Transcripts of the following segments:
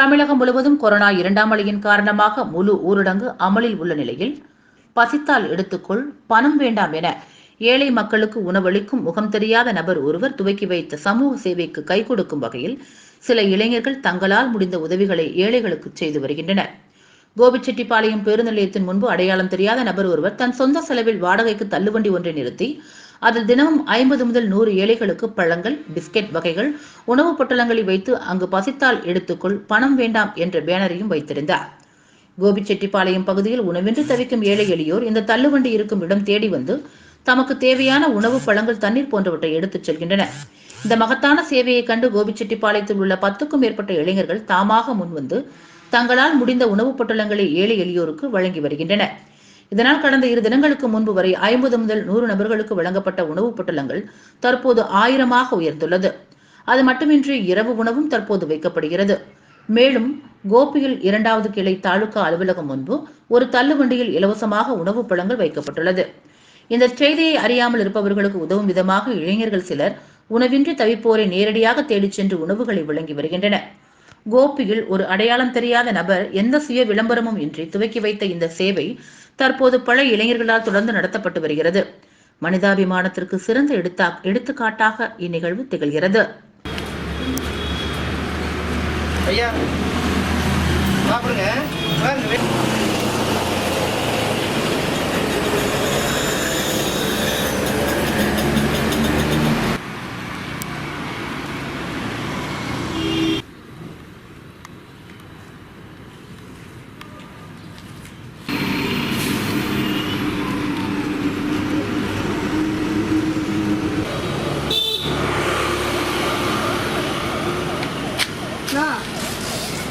தமிழகம் முழுவதும் கொரோனா இரண்டாம் அலையின் காரணமாக முழு ஊரடங்கு அமலில் உள்ள நிலையில் பசித்தால் எடுத்துக்கொள் பணம் வேண்டாம் என ஏழை மக்களுக்கு உணவளிக்கும் முகம் தெரியாத நபர் ஒருவர் துவக்கி வைத்த சமூக சேவைக்கு கை கொடுக்கும் வகையில் சில இளைஞர்கள் தங்களால் முடிந்த உதவிகளை ஏழைகளுக்கு செய்து வருகின்றனர். கோபிச்செட்டிப்பாளையம் பேருந்து நிலையத்தின் முன்பு அடையாளம் தெரியாத நபர் ஒருவர் தன் சொந்த செலவில் வாடகைக்கு தள்ளுவண்டி ஒன்றை நிறுத்தி அதில் தினமும் ஐம்பது முதல் நூறு ஏழைகளுக்கு பழங்கள் பிஸ்கெட் வகைகள் உணவுப் பொட்டலங்களை வைத்து அங்கு பசித்தால் எடுத்துக்கொள் பணம் வேண்டாம் என்ற பேனரையும் வைத்திருந்தார். கோபிச்செட்டிப்பாளையம் பகுதியில் உணவின்றி தவிக்கும் ஏழை எளியோர் இந்த தள்ளுவண்டி இருக்கும் இடம் தேடி வந்து தமக்கு தேவையான உணவு பழங்கள் தண்ணீர் போன்றவற்றை எடுத்துச் செல்கின்றனர். இந்த மகத்தான சேவையை கண்டு கோபிச்செட்டிப்பாளையத்தில் உள்ள பத்துக்கும் மேற்பட்ட இளைஞர்கள் தாமாக முன்வந்து தங்களால் முடிந்த உணவுப் பொட்டலங்களை ஏழை எளியோருக்கு வழங்கி வருகின்றனர். இதனால் கடந்த இரு தினங்களுக்கு முன்பு வரை ஐம்பது முதல் நூறு நபர்களுக்கு வழங்கப்பட்ட உணவுப் பொட்டலங்கள் தற்போது ஆயிரமாக உயர்ந்துள்ளது. அது மட்டுமின்றி இரவு உணவும் தற்போது வைக்கப்படுகிறது. மேலும் கோபியில் இரண்டாவது கிளை தாலுகா அலுவலகம் முன்பு ஒரு தள்ளுவண்டியில் இலவசமாக உணவுப் பழங்கள் வைக்கப்பட்டுள்ளது. இந்த செய்தியை அறியாமல் இருப்பவர்களுக்கு உதவும் விதமாக இளைஞர்கள் சிலர் உணவின்றி தவிப்போரை நேரடியாக தேடிச் சென்று உணவுகளை வழங்கி வருகின்றனர். கோபியில் ஒரு அடையாளம் தெரியாத நபர் எந்த சுய விளம்பரமும் இன்றி துவக்கி வைத்த இந்த சேவை தற்போது பல இளைஞர்களால் தொடர்ந்து நடத்தப்பட்டு வருகிறது. மனிதாபிமானத்திற்கு சிறந்த எடுத்தா எடுத்துக்காட்டாக இந்நிகழ்வு திகழ்கிறது. ஐயா சாப்பிடுங்க.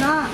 啊，